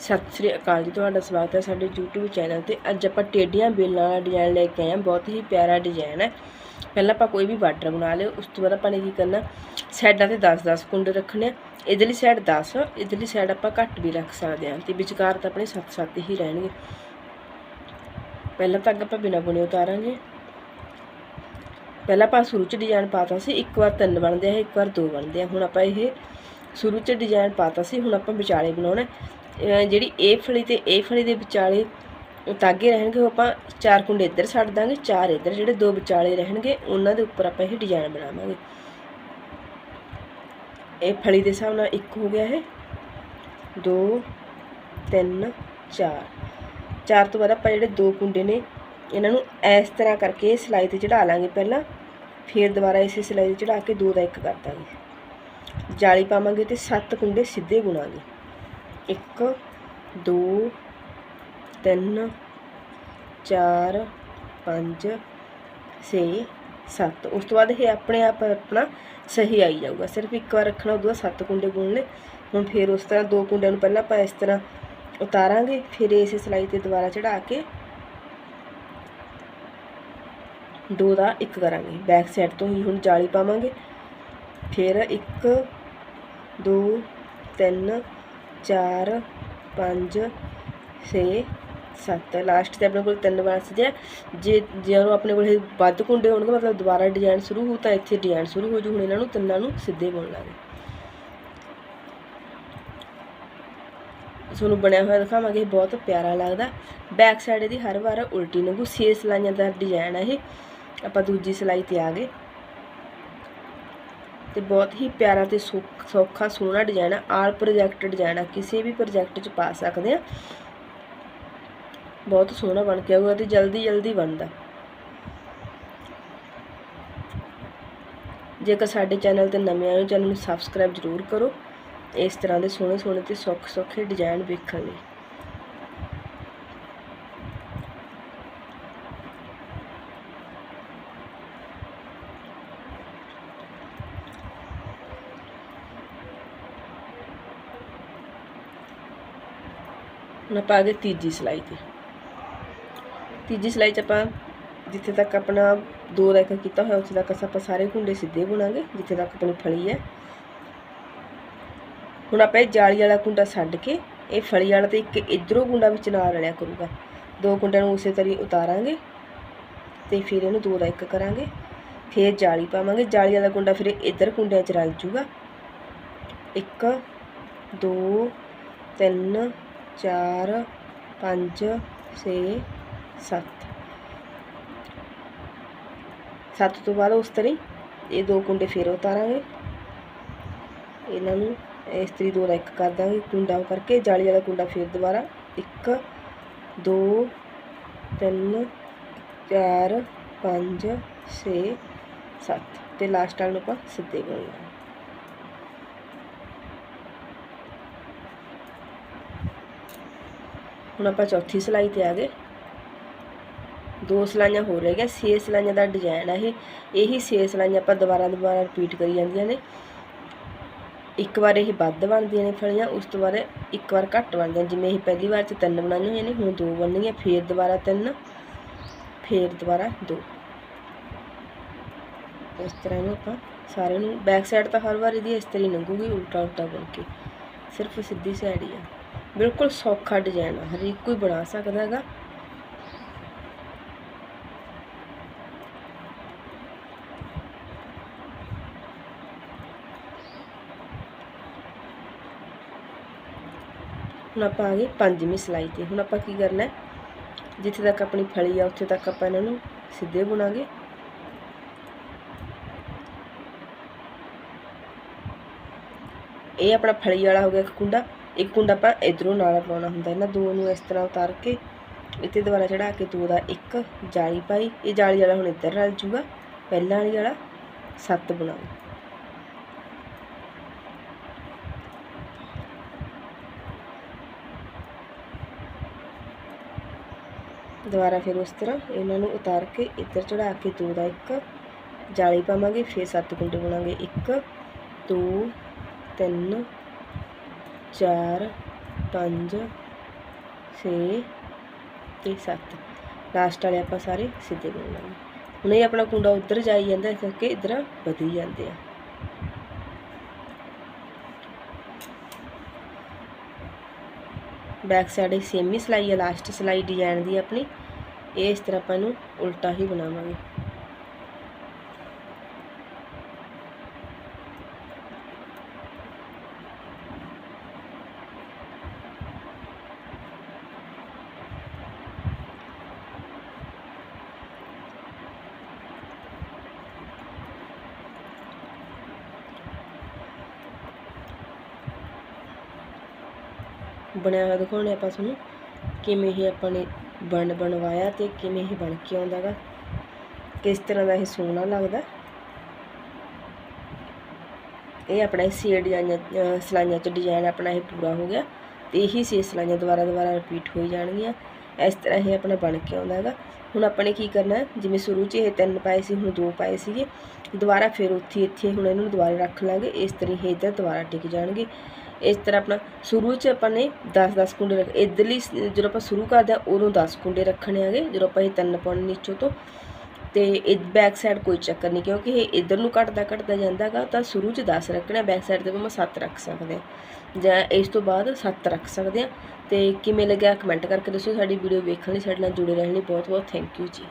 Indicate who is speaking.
Speaker 1: ਸਤਿ ਸ੍ਰੀ ਅਕਾਲ ਜੀ, ਤੁਹਾਡਾ ਸਵਾਗਤ ਹੈ ਸਾਡੇ YouTube ਚੈਨਲ ਤੇ। ਅੱਜ ਆਪਾਂ ਟੇਡੀਆਂ ਬੇਲਾਂ ਵਾਲਾ ਡਿਜ਼ਾਈਨ ਲੈ ਕੇ ਆਏ ਹਾਂ, ਬਹੁਤ ਹੀ ਪਿਆਰਾ ਡਿਜ਼ਾਈਨ ਹੈ। ਪਹਿਲਾਂ ਆਪਾਂ ਕੋਈ ਵੀ ਬਾਰਡਰ ਬਣਾ ਲਿਓ, ਉਸ ਤੋਂ ਬਾਅਦ ਆਪਾਂ ਨੇ ਕੀ ਕਰਨਾ ਸਾਈਡਾਂ ਤੇ 10-10 ਕੁੰਡ ਰੱਖਣੇ ਆ। ਇਧਰਲੀ ਸਾਈਡ 10 ਇਧਰਲੀ ਸਾਈਡ ਆਪਾਂ ਘੱਟ ਵੀ ਰੱਖ ਸਕਦੇ ਹਾਂ ਤੇ ਵਿਚਕਾਰ ਤਾਂ ਆਪਣੇ 7-7 ਹੀ ਰਹਿਣਗੇ। ਪਹਿਲਾਂ ਤੱਕ ਆਪਾਂ ਬਿਨਾ ਬੁਣੇ ਉਤਾਰਾਂਗੇ। ਪਹਿਲਾਂ ਆਪਾਂ ਸ਼ੁਰੂ ਚ ਡਿਜ਼ਾਈਨ ਪਾਤਾ ਸੀ, ਇੱਕ ਵਾਰ ਤਿੰਨ ਬਣਦੇ ਆ, ਇੱਕ ਵਾਰ ਦੋ ਬਣਦੇ ਆ। ਹੁਣ ਆਪਾਂ ਇਹ ਸ਼ੁਰੂ ਚ ਡਿਜ਼ਾਈਨ ਪਾਤਾ ਸੀ, ਹੁਣ ਆਪਾਂ ਵਿਚਾਲੇ ਬਣਾਉਣਾ ਜਿਹੜੀ ਇਹ ਫਲੀ ਤੇ ਇਹ ਫਲੀ ਦੇ ਵਿਚਾਲੇ ਤਾਗੇ ਰਹਿਣਗੇ, ਉਹ ਆਪਾਂ ਚਾਰ ਕੁੰਡੇ ਇੱਧਰ ਛੱਡ ਦਾਂਗੇ, ਚਾਰ ਇੱਧਰ, ਜਿਹੜੇ ਦੋ ਵਿਚਾਲੇ ਰਹਿਣਗੇ, ਉਹਨਾਂ ਦੇ ਉੱਪਰ ਆਪਾਂ ਇਹ ਡਿਜ਼ਾਈਨ ਬਣਾਵਾਂਗੇ। ਇਹ ਫਲੀ ਦੇ ਹਿਸਾਬ ਨਾਲ ਇੱਕ ਹੋ ਗਿਆ ਇਹ। ਦੋ, ਤਿੰਨ, ਚਾਰ। ਚਾਰ ਤੋਂ ਬਾਅਦ ਆਪਾਂ ਜਿਹੜੇ ਦੋ ਕੁੰਡੇ ਨੇ, ਇਹਨਾਂ ਨੂੰ ਇਸ ਤਰ੍ਹਾਂ ਕਰਕੇ ਸਿਲਾਈ ਤੇ ਚੜਾ ਲਾਂਗੇ ਪਹਿਲਾਂ, ਫਿਰ ਦੁਬਾਰਾ ਇਸੇ ਸਿਲਾਈ ਤੇ ਚੜਾ ਕੇ ਦੋ ਦਾ ਇੱਕ ਕਰ ਦਾਂਗੇ। ਜਾਲੀ ਪਾਵਾਂਗੇ ਤੇ ਸੱਤ ਕੁੰਡੇ ਸਿੱਧੇ ਬੁਣਾਂਗੇ। ਇੱਕ, ਦੋ, ਤਿੰਨ, ਚਾਰ, ਪੰਜ, ਛੇ, ਸੱਤ। ਉਸ ਤੋਂ ਬਾਅਦ ਇਹ ਆਪਣੇ ਆਪ ਆਪਣਾ ਸਹੀ ਆਈ ਜਾਊਗਾ। ਸਿਰਫ ਇੱਕ ਵਾਰ ਰੱਖਣਾ, ਉਦੋਂ ਬਾਅਦ ਸੱਤ ਕੁੰਡੇ ਬੁਣਨੇ। ਹੁਣ ਫਿਰ ਉਸ ਤਰ੍ਹਾਂ ਦੋ ਕੁੰਡਿਆਂ ਨੂੰ ਪਹਿਲਾਂ ਆਪਾਂ ਇਸ ਤਰ੍ਹਾਂ ਉਤਾਰਾਂਗੇ। ਫਿਰ ਇਸੇ ਸਿਲਾਈ ਤੇ ਦੁਬਾਰਾ ਚੜਾ ਕੇ ਦੋ ਦਾ ਇੱਕ ਕਰਾਂਗੇ। ਬੈਕ ਸਾਈਡ ਤੋਂ ਹੀ ਹੁਣ ਜਾਲੀ ਪਾਵਾਂਗੇ। ਫਿਰ ਇੱਕ, ਦੋ, ਤਿੰਨ ਚਾਰ, ਪੰਜ, ਛੇ, ਸੱਤ। ਲਾਸਟ ਤੇ ਆਪਣੇ ਕੋਲ ਤਿੰਨ ਬਸ ਜੇ। ਜੇ ਜਦੋਂ ਆਪਣੇ ਕੋਲ ਇਹ ਵੱਧ ਕੁੰਡੇ ਹੋਣਗੇ, ਮਤਲਬ ਦੁਬਾਰਾ ਡਿਜ਼ਾਈਨ ਸ਼ੁਰੂ ਹੋ, ਤਾਂ ਇੱਥੇ ਡਿਜ਼ਾਈਨ ਸ਼ੁਰੂ ਹੋ ਜੂ। ਹੁਣ ਇਹਨਾਂ ਨੂੰ ਤਿੰਨਾਂ ਨੂੰ ਸਿੱਧੇ ਬੁਣ ਲਾਂਗੇ। ਤੁਹਾਨੂੰ ਬਣਿਆ ਹੋਇਆ ਦਿਖਾਵਾਂਗੇ, ਇਹ ਬਹੁਤ ਪਿਆਰਾ ਲੱਗਦਾ। ਬੈਕ ਸਾਈਡ ਇਹਦੀ ਹਰ ਵਾਰ ਉਲਟੀ ਲੰਗੂ ਛੇ ਸਲਾਈਆਂ ਦਾ ਡਿਜ਼ਾਈਨ ਹੈ ਇਹ। ਆਪਾਂ ਦੂਜੀ ਸਲਾਈ ਤੇ ਆ ਗਏ। ਤੇ ਬਹੁਤ ਹੀ ਪਿਆਰਾ ਤੇ ਸੌਖ- ਸੌਖਾ, ਸੋਹਣਾ ਡਿਜ਼ਾਈਨ ਆ, ਆਲ ਪ੍ਰੋਜੈਕਟ ਡਿਜ਼ਾਈਨ ਆ, ਕਿਸੇ ਵੀ ਪ੍ਰੋਜੈਕਟ 'ਚ ਪਾ ਸਕਦੇ ਆ। ਬਹੁਤ ਸੋਹਣਾ ਬਣ ਕੇ ਆਊਗਾ ਤੇ ਜਲਦੀ ਜਲਦੀ ਬਣਦਾ। ਜੇਕਰ ਸਾਡੇ ਚੈਨਲ ਤੇ ਨਵੇਂ ਆਏ ਹੋ ਚੈਨਲ ਨੂੰ ਸਬਸਕ੍ਰਾਈਬ ਜ਼ਰੂਰ ਕਰੋ। ਇਸ ਤਰ੍ਹਾਂ ਦੇ ਸੋਹਣੇ ਸੋਹਣੇ ਤੇ ਸੌਖੇ ਸੌਖੇ ਡਿਜ਼ਾਈਨ ਵੇਖਣ ਲਈ। ਹੁਣ ਆਪਾਂ ਆ ਗਏ ਤੀਜੀ ਸਲਾਈ ਤੇ। ਤੀਜੀ ਸਲਾਈ 'ਚ ਆਪਾਂ ਜਿੱਥੇ ਤੱਕ ਆਪਣਾ ਦੋ ਰੇਖਾ ਕੀਤਾ ਹੋਇਆ, ਉੱਥੇ ਤੱਕ ਆਪਾਂ ਸਾਰੇ ਕੁੰਡੇ ਸਿੱਧੇ ਬੁਣਾਂਗੇ, ਜਿੱਥੇ ਤੱਕ ਆਪਣੀ ਫਲੀ ਹੈ। ਹੁਣ ਆਪਾਂ ਇਹ ਜਾਲੀ ਵਾਲਾ ਕੁੰਡਾ ਛੱਡ ਕੇ, ਇਹ ਫਲੀ ਵਾਲਾ ਤੇ ਇੱਕ ਇਧਰੋਂ ਕੁੰਡਾ ਵਿੱਚ ਨਾਲ ਰਲਿਆ ਕਰੂਗਾ। ਦੋ ਕੁੰਡਿਆਂ ਨੂੰ ਉਸੇ ਤਰ੍ਹਾਂ ਉਤਾਰਾਂਗੇ ਤੇ ਫਿਰ ਇਹਨੂੰ ਦੋ ਦਾ ਇੱਕ ਕਰਾਂਗੇ, ਫਿਰ ਜਾਲੀ ਪਾਵਾਂਗੇ। ਜਾਲੀ ਵਾਲਾ ਕੁੰਡਾ ਫਿਰ ਇੱਧਰ ਕੁੰਡਿਆਂ 'ਚ ਰਲ ਜੂਗਾ। ਇੱਕ, ਦੋ, ਤਿੰਨ ਚਾਰ, ਪੰਜ, ਛੇ, ਸੱਤ। ਸੱਤ ਤੋਂ ਬਾਅਦ ਉਸ ਤਰ੍ਹਾਂ ਇਹ ਦੋ ਕੁੰਡੇ ਫੇਰ ਉਤਾਰਾਂਗੇ। ਇਹਨਾਂ ਨੂੰ ਇਸ ਤਰੀ ਦੋ ਦਾ ਇੱਕ ਕਰ ਦਾਂਗੇ। ਕੁੰਡਾ ਕਰਕੇ ਜਾਲੀ ਵਾਲਾ ਕੁੰਡਾ ਫੇਰ ਦੁਬਾਰਾ ਇੱਕ, ਦੋ, ਤਿੰਨ, ਚਾਰ, ਪੰਜ, ਛੇ, ਸੱਤ। ਤੇ ਲਾਸਟ ਵਾਲ ਨੂੰ ਆਪਾਂ ਸਿੱਧੇ ਬੁਣਨਾ ਹੁਣ ਆਪਾਂ ਚੌਥੀ ਸਲਾਈ ਤੇ ਆ ਗਏ। ਦੋ ਸਲਾਈਆਂ ਹੋ ਰਹਿ ਗਿਆ ਛੇ ਸਲਾਈਆਂ ਦਾ ਡਿਜ਼ਾਈਨ ਆ ਇਹ। ਇਹੀ ਛੇ ਸਲਾਈਆਂ ਆਪਾਂ ਦੁਬਾਰਾ ਦੁਬਾਰਾ ਰਿਪੀਟ ਕਰੀ ਜਾਂਦੀਆਂ ਨੇ। ਇੱਕ ਵਾਰ ਇਹ ਵੱਧ ਬਣਦੀਆਂ ਨੇ ਫਲੀਆਂ, ਉਸ ਤੋਂ ਬਾਅਦ ਇੱਕ ਵਾਰ ਘੱਟ ਬਣਦੀਆਂ। ਜਿਵੇਂ ਇਹ ਪਹਿਲੀ ਵਾਰ ਚ ਤਿੰਨ ਬਣਾਈਆਂ ਹੋਈਆਂ ਨੇ, ਹੁਣ ਦੋ ਬਣਨੀਆਂ, ਫੇਰ ਦੁਬਾਰਾ ਤਿੰਨ, ਫੇਰ ਦੁਬਾਰਾ ਦੋ। ਇਸ ਤਰ੍ਹਾਂ ਨੂੰ ਆਪਾਂ ਸਾਰੇ ਨੂੰ ਬੈਕ ਸਾਈਡ ਤਾਂ ਹਰ ਵਾਰ ਇਹਦੀ ਇਸ ਤਰ੍ਹਾਂ ਹੀ ਲੰਘੂਗੀ ਉਲਟਾ ਉਲਟਾ ਬਣ ਕੇ। ਸਿਰਫ ਸਿੱਧੀ ਸਾਈਡ ਹੀ ਆ। ਬਿਲਕੁਲ ਸੌਖਾ ਡਿਜ਼ਾਈਨ ਆ, ਹਰੇਕ ਕੋਈ ਬਣਾ ਸਕਦਾ ਹੈਗਾ। ਹੁਣ ਆਪਾਂ ਆ ਗਏ ਪੰਜਵੀਂ ਸਿਲਾਈ ਤੇ, ਹੁਣ ਆਪਾਂ ਕੀ ਕਰਨਾ ਜਿੱਥੇ ਤੱਕ ਆਪਣੀ ਫਲੀ ਆ, ਉੱਥੇ ਤੱਕ ਆਪਾਂ ਇਹਨਾਂ ਨੂੰ ਸਿੱਧੇ ਬੁਣਾਂਗੇ। ਇਹ ਆਪਣਾ ਫਲੀ ਵਾਲਾ ਹੋ ਗਿਆ ਇੱਕ ਕੁੰਡਾ। ਇੱਕ ਕੁੰਡਾ ਆਪਾਂ ਇਧਰੋਂ ਨਾਲ ਪਾਉਣਾ ਹੁੰਦਾ, ਇਹਨਾਂ ਦੋ ਨੂੰ ਇਸ ਤਰ੍ਹਾਂ ਉਤਾਰ ਕੇ ਇੱਥੇ ਦੁਬਾਰਾ ਚੜਾ ਕੇ ਦੋ ਦਾ ਇੱਕ ਜਾਲੀ ਪਾਈ, ਇਹ ਜਾਲੀ ਵਾਲਾ ਹੁਣ ਇੱਧਰ ਰਲ ਜੂਗਾ, ਪਹਿਲਾਂ ਵਾਲੀ ਵਾਲਾ ਸੱਤ ਬਣਾਓ ਦੁਬਾਰਾ ਫਿਰ ਉਸ ਤਰ੍ਹਾਂ ਇਹਨਾਂ ਨੂੰ ਉਤਾਰ ਕੇ ਇੱਧਰ ਚੜਾ ਕੇ ਦੋ ਦਾ ਇੱਕ ਜਾਲੀ ਪਾਵਾਂਗੇ, ਫਿਰ ਸੱਤ ਕੁੰਡੇ ਬਣਾਵਾਂਗੇ, ਇੱਕ, ਦੋ, ਤਿੰਨ ਚਾਰ, ਪੰਜ, ਛੇ ਤੇ ਸੱਤ। ਲਾਸਟ ਵਾਲੇ ਆਪਾਂ ਸਾਰੇ ਸਿੱਧੇ ਬੁਣ ਲਾਂਗੇ। ਹੁਣ ਇਹ ਆਪਣਾ ਕੁੰਡਾ ਉੱਧਰ ਜਾਈ ਜਾਂਦਾ, ਇਸ ਕਰਕੇ ਇਧਰ ਵਧੀ ਜਾਂਦੇ ਆ। ਬੈਕ ਸਾਈਡ ਸੇਮ ਹੀ ਸਿਲਾਈ ਹੈ ਲਾਸਟ ਸਿਲਾਈ ਡਿਜ਼ਾਈਨ ਦੀ ਆਪਣੀ। ਇਹ ਇਸ ਤਰ੍ਹਾਂ ਆਪਾਂ ਇਹਨੂੰ ਉਲਟਾ ਹੀ ਬਣਾਵਾਂਗੇ। ਬਣਿਆ ਹੋਇਆ ਦਿਖਾਉਣੇ ਆਪਾਂ ਤੁਹਾਨੂੰ ਕਿਵੇਂ ਇਹ ਆਪਾਂ ਨੇ ਬਣ ਬਣਵਾਇਆ ਤੇ ਕਿਵੇਂ ਇਹ ਬਣ ਕੇ ਆਉਂਦਾ ਗਾ ਕਿਸ ਤਰ੍ਹਾਂ ਦਾ ਇਹ ਸੋਹਣਾ ਲੱਗਦਾ। ਇਹ ਆਪਣਾ ਸੀ ਡਿਜ਼ਾਈਨ ਸਲਾਈਆਂ ਚ ਡਿਜ਼ਾਈਨ ਆਪਣਾ ਇਹ ਪੂਰਾ ਹੋ ਗਿਆ। ਤੇ ਇਹੀ ਸੀ ਸਲਾਈਆਂ ਦੁਬਾਰਾ ਦੁਬਾਰਾ ਰਿਪੀਟ ਹੋਈ ਜਾਣਗੀਆਂ, ਇਸ ਤਰ੍ਹਾਂ ਇਹ ਆਪਣਾ ਬਣ ਕੇ ਆਉਂਦਾ ਹੈਗਾ। ਹੁਣ ਆਪਾਂ ਨੇ ਕੀ ਕਰਨਾ ਜਿਵੇਂ ਸ਼ੁਰੂ 'ਚ ਇਹ ਤਿੰਨ ਪਾਏ ਸੀ, ਹੁਣ ਦੋ ਪਾਏ ਸੀਗੇ। ਦੁਬਾਰਾ ਫਿਰ ਉੱਥੇ ਇੱਥੇ ਹੁਣ ਇਹਨੂੰ ਦੁਬਾਰਾ ਰੱਖ ਲਾਂਗੇ। ਇਸ ਤਰ੍ਹਾਂ ਹੀ ਇੱਧਰ ਦੁਬਾਰਾ ਟਿਕ ਜਾਣਗੇ। ਇਸ ਤਰ੍ਹਾਂ ਆਪਣਾ ਸ਼ੁਰੂ 'ਚ ਆਪਾਂ ਨੇ 10-10 ਕੁੰਡੇ ਰੱਖ ਇਧਰਲੀ ਜਦੋਂ ਆਪਾਂ ਸ਼ੁਰੂ ਕਰਦੇ ਆ ਉਦੋਂ 10 ਕੁੰਡੇ ਰੱਖਣੇ ਆਗੇ ਜਦੋਂ ਆਪਾਂ ਇਹ ਤਿੰਨ ਪਾਉਣੇ ਨੀਚੋਂ ਤੋਂ ਤੇ ਇਹ ਬੈਕ ਸਾਈਡ ਕੋਈ ਚੱਕਰ ਨਹੀਂ, ਕਿਉਂਕਿ ਇਹ ਇਧਰ ਨੂੰ ਘਟਦਾ ਘਟਦਾ ਜਾਂਦਾਗਾ ਤਾਂ ਸ਼ੁਰੂ 'ਚ 10 ਰੱਖਣਾ ਬੈਕ ਸਾਈਡ ਤੇ ਆਪਾਂ 7 ਰੱਖ ਸਕਦੇ ਹਾਂ। ਜਾਂ ਇਸ ਤੋਂ ਬਾਅਦ 7 ਰੱਖ ਸਕਦੇ ਹਾਂ। ਤੇ ਕਿਵੇਂ ਲੱਗਿਆ ਕਮੈਂਟ ਕਰਕੇ ਦੱਸੋ ਸਾਡੀ ਵੀਡੀਓ ਵੇਖਣ ਲਈ, ਸਾਡੇ ਨਾਲ ਜੁੜੇ ਰਹਿਣ ਲਈ ਬਹੁਤ ਬਹੁਤ ਥੈਂਕ ਯੂ ਜੀ।